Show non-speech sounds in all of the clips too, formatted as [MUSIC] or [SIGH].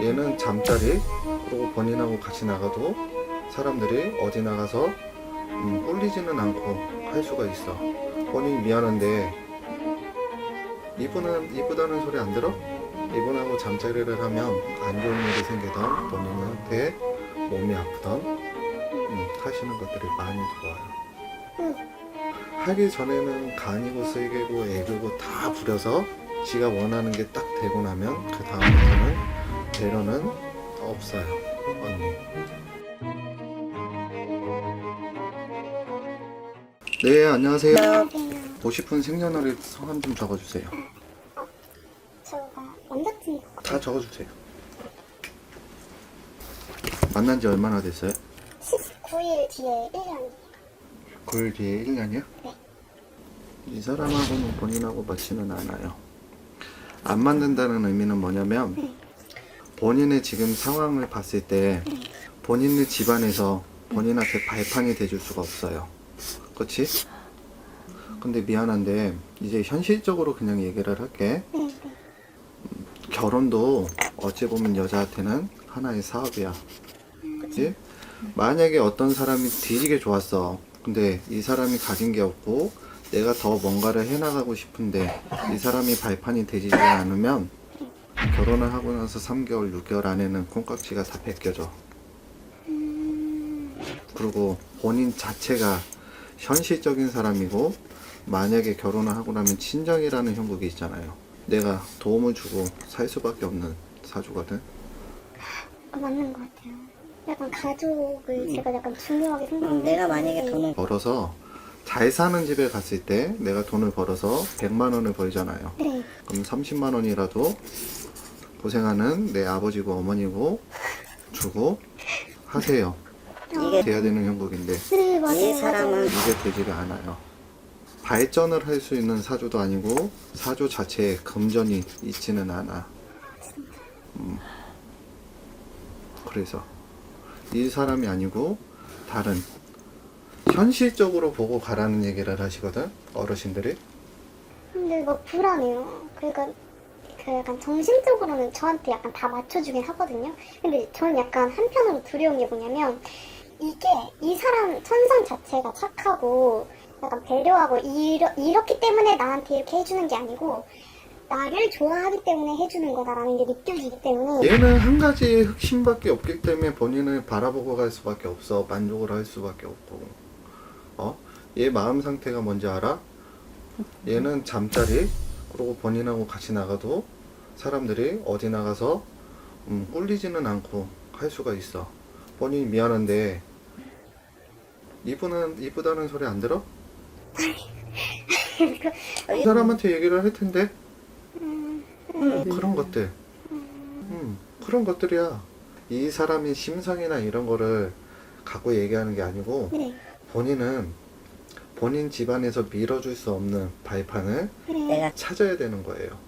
얘는 잠자리 그리고 본인하고 같이 나가도 사람들이 어디 나가서 음, 꿀리지는 않고 할 수가 있어 본인 미안한데 이분은 이쁘다는 소리 안 들어? 이분하고 잠자리를 하면 안 좋은 일이 생기던 본인한테 몸이 아프던 음, 하시는 것들이 많이 들어와요 하기 전에는 간이고 쓸개고 애교고 다 부려서 지가 원하는 게 딱 되고 나면 그 다음부터는 배려는 없어요 언니 네 안녕하세요. 보고 싶은 생년월일 성함 좀 적어주세요 저가 다 적어주세요 만난 지 얼마나 됐어요? 19일 뒤에 1년 9일 뒤에 1년이요? 네. 이 사람하고는 본인하고 맞지는 않아요. 안 맞는다는 의미는 뭐냐면 본인의 지금 상황을 봤을 때 본인의 집안에서 본인한테 발판이 돼줄 수가 없어요. 그렇지? 근데 미안한데 이제 현실적으로 그냥 얘기를 할게. 네, 결혼도 어찌 보면 여자한테는 하나의 사업이야. 그치? 만약에 어떤 사람이 뒤지게 좋았어. 근데 이 사람이 가진 게 없고 내가 더 뭔가를 해나가고 싶은데 이 사람이 발판이 되지 않으면 결혼을 하고 나서 3개월, 6개월 안에는 콩깍지가 다 벗겨져. 그리고 본인 자체가 현실적인 사람이고 만약에 결혼을 하고 나면 친정이라는 형국이 있잖아요. 내가 도움을 주고 살 수밖에 없는 사주거든. 어, 맞는 것 같아요. 약간 가족을 제가 약간 중요하게 생각하는 음, 내가 만약에 돈을 벌어서 잘 사는 집에 갔을 때 내가 돈을 벌어서 100만 원을 벌잖아요. 네, 그럼 30만 원이라도 고생하는 내 아버지고 어머니고 주고 하세요. 이게 돼야 되는 형국인데 네 맞아요. 이 사람은. 이게 되지가 않아요. 발전을 할 수 있는 사주도 아니고 사주 자체에 금전이 있지는 않아. 음. 그래서 이 사람이 아니고 다른 현실적으로 보고 가라는 얘기를 하시거든 어르신들이. 근데 뭐 불안해요. 그러니까 그 약간 정신적으로는 저한테 약간 다 맞춰주긴 하거든요. 근데 저는 약간 한편으로 두려운 게 뭐냐면 이게 이 사람 천상 자체가 착하고 약간 배려하고 이러, 이렇기 때문에 나한테 이렇게 해주는 게 아니고 나를 좋아하기 때문에 해주는 거다라는 게 느껴지기 때문에 얘는 한 가지의 흑심밖에 없기 때문에 본인을 바라보고 갈 수밖에 없어 만족을 할 수밖에 없고 어? 얘 마음 상태가 뭔지 알아? 얘는 잠자리 그리고 본인하고 같이 나가도 사람들이 어디 나가서 음, 꿀리지는 않고 할 수가 있어 본인이 미안한데 이분은 이쁘다는 소리 안 들어? 이 [LAUGHS] 사람한테 얘기를 할 텐데 음, 그런 것들 음, 그런 것들이야. 이 사람의 심성이나 이런 거를 갖고 얘기하는 게 아니고 네, 본인은 본인 집안에서 밀어줄 수 없는 발판을. 내가 찾아야 되는 거예요.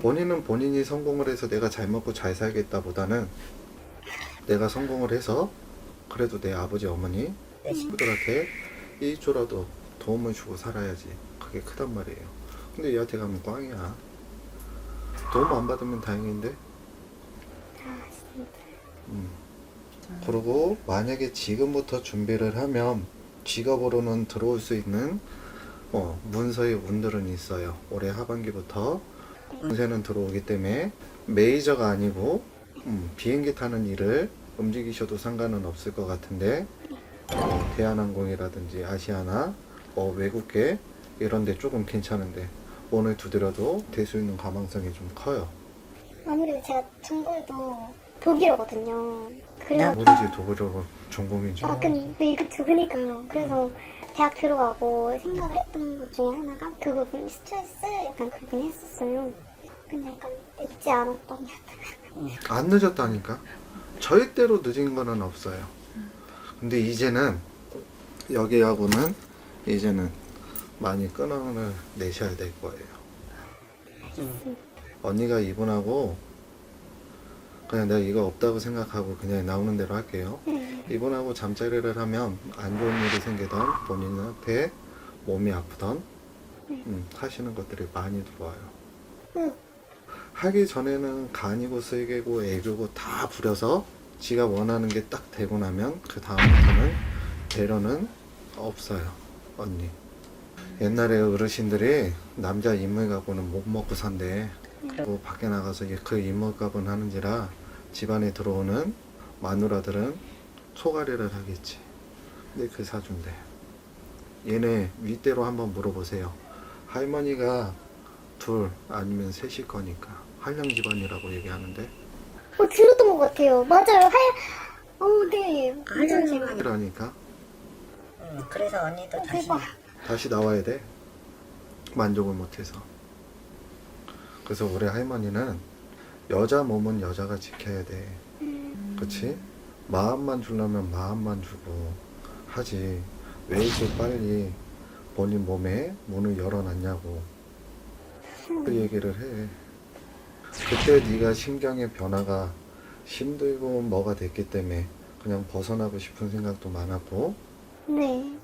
본인은 본인이 성공을 해서 내가 잘 먹고 잘 살겠다 보다는 내가 성공을 해서 그래도 내 아버지 어머니 내 친구들한테 일조라도 도움을 주고 살아야지. 그게 크단 말이에요. 근데 얘한테 가면 꽝이야. 도움 안 받으면 다행인데. 음. 그리고 만약에 지금부터 준비를 하면 직업으로는 들어올 수 있는 어, 문서의 운들은 있어요. 올해 하반기부터 운세는 들어오기 때문에 메이저가 아니고 음, 비행기 타는 일을 움직이셔도 상관은 없을 것 같은데 어, 대한항공이라든지 아시아나 어, 외국계 이런 데 조금 괜찮은데 오늘 두드려도 될 수 있는 가망성이 좀 커요. 아무래도 제가 전공도 독일어거든요. 그래서 모르지 독일어 전공인 줄. 아, 근데 이거 그니까요. 그래서 대학 들어가고 생각을 했던 것 중에 하나가 그 부분 스트레스 약간 그렇긴 했었어요. 근데 약간 늦지 않았던 안 늦었다니까. 절대로 늦은 거는 없어요. 근데 이제는 여기하고는 이제는 많이 끊어를 내셔야 될 거예요. 언니가 이분하고 그냥 내가 이거 없다고 생각하고 그냥 나오는 대로 할게요. 이분하고 잠자리를 하면 안 좋은 일이 생기던 본인한테 몸이 아프던 음, 하시는 것들이 많이 들어와요. 응. 하기 전에는 간이고 쓸개고 애교고 다 부려서 지가 원하는 게 딱 되고 나면 그 다음부터는 배려는 없어요 언니 옛날에 어르신들이 남자 인물값은 못 먹고 산대 그리고 밖에 나가서 그 인물값은 하는지라 집안에 들어오는 마누라들은 소가리를 하겠지 근데 그 사준대 얘네 윗대로 한번 물어보세요 할머니가 둘 아니면 셋일 거니까 한량 집안이라고 얘기하는데 어, 들었던 것 같아요. 맞아요. 할, 어, 네. 아유, 그러니까 응, 그래서 언니도 어, 다시 대박. 다시 나와야 돼 만족을 못해서 그래서 우리 할머니는 여자 몸은 여자가 지켜야 돼 그치? 마음만 주려면 마음만 주고 하지 왜 이렇게 빨리 본인 몸에 문을 열어놨냐고 그 얘기를 해 그때 네가 심경의 변화가 힘들고 뭐가 됐기 때문에 그냥 벗어나고 싶은 생각도 많았고 네.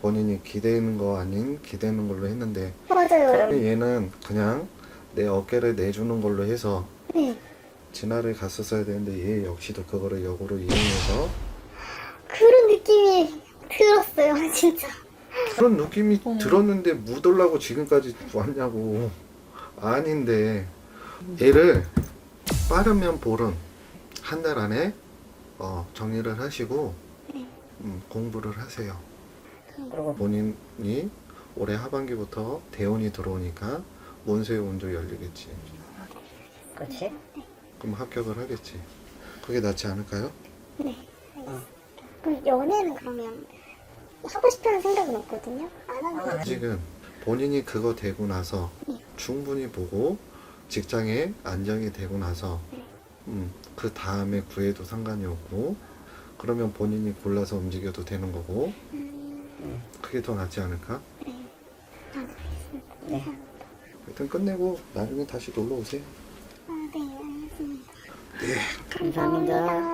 본인이 기대는 거 아닌 기대는 걸로 했는데 맞아요. 얘는 그냥 내 어깨를 내주는 걸로 해서 네. 진화를 갔었어야 되는데 얘 역시도 그거를 역으로 이용해서 그런 느낌이 들었어요, 진짜. 그런 느낌이 들었는데 묻으려고 지금까지 왔냐고. 아닌데. 얘를 빠르면 보름 한 달 안에 어, 정리를 하시고 음, 공부를 하세요. 그리고 본인이 올해 하반기부터 대운이 들어오니까 문세의 운도 열리겠지 그렇지? 그럼 합격을 하겠지 그게 낫지 않을까요? 그럼 연애는 그러면 하고 싶다는 생각은 없거든요? 안 하는 거 아직은 본인이 그거 되고 나서 충분히 보고 직장에 안정이 되고 나서 음, 그 다음에 구해도 상관이 없고 그러면 본인이 골라서 움직여도 되는 거고 그게 더 낫지 않을까? 네. 일단 끝내고 나중에 다시 놀러 오세요. 아, 네, 알겠습니다. 감사합니다. 감사합니다.